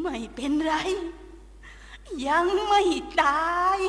ไม่เป็นไร ยังไม่ตาย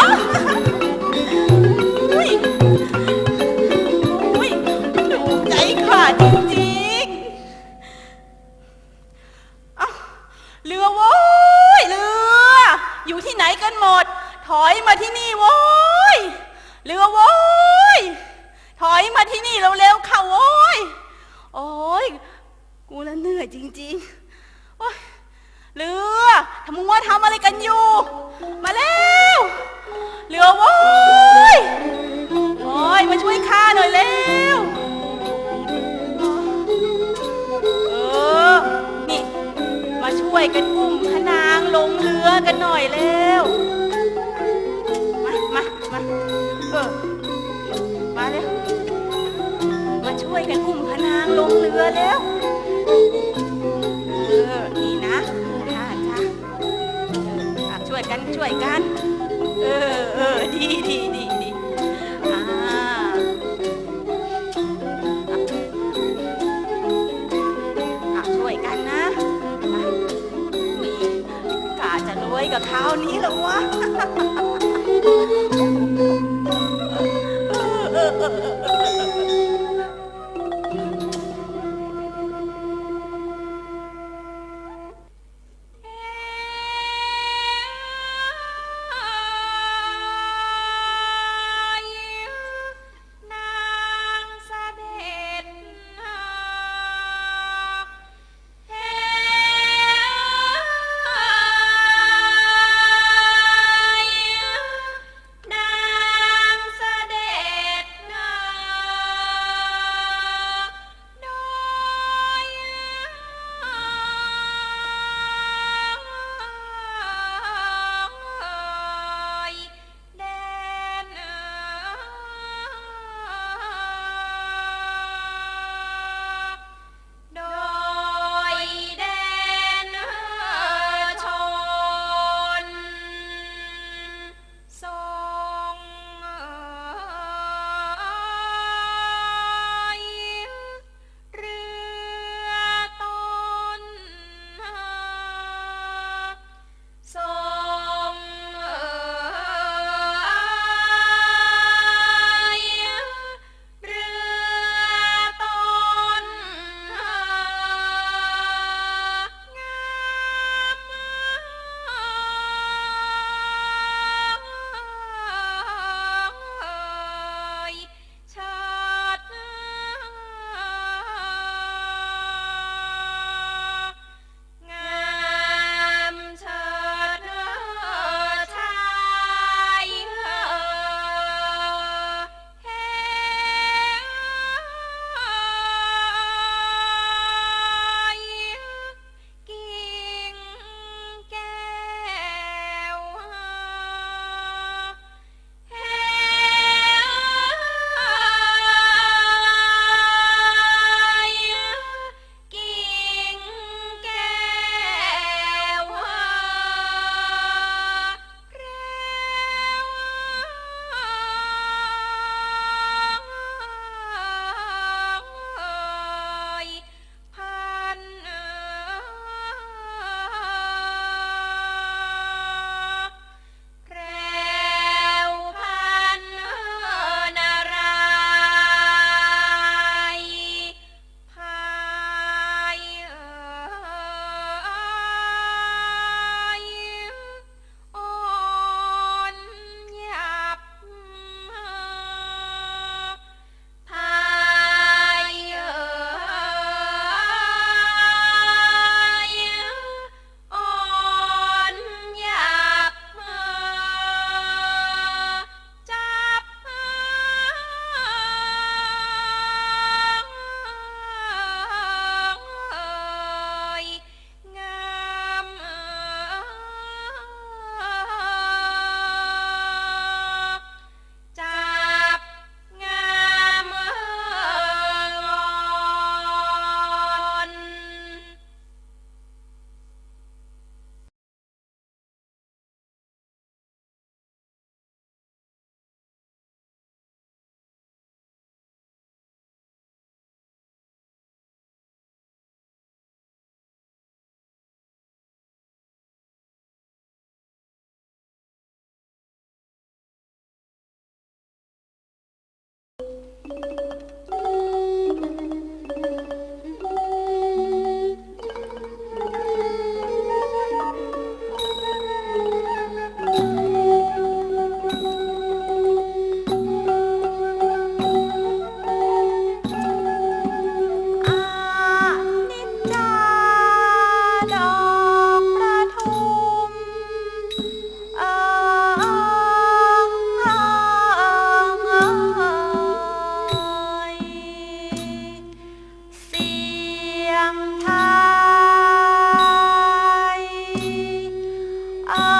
อวะอุ้ยอุ้ยถูกใจขาดจริงๆเอ้าเรือโว้ยเรือ อยู่ที่ไหนกันหมด ถอยมาที่นี่โว้ยเรือโว้ยถอยมาที่นี่เร็วๆค่ะโว้ยโอ้ยกูละเหนื่อยจริงๆโอ้ย เรือทำมึงว่าทำอะไรกันอยู่ มาเร็วเรือโว้ยโอ้ยมาช่วยข้าหน่อยเร็วเออนี่มาช่วยกันอุ้มพนางลงเรือกันหน่อยเร็วมามามาเออมาเร็วมาช่วยกันอุ้มพนางลงเรือแล้ว ช่วยกัน เออเออดีดีดีดีอ่าอะช่วยกันนะมามีกาจะรวยกับคราวนี้หรอวะ เออเออเออ Ah.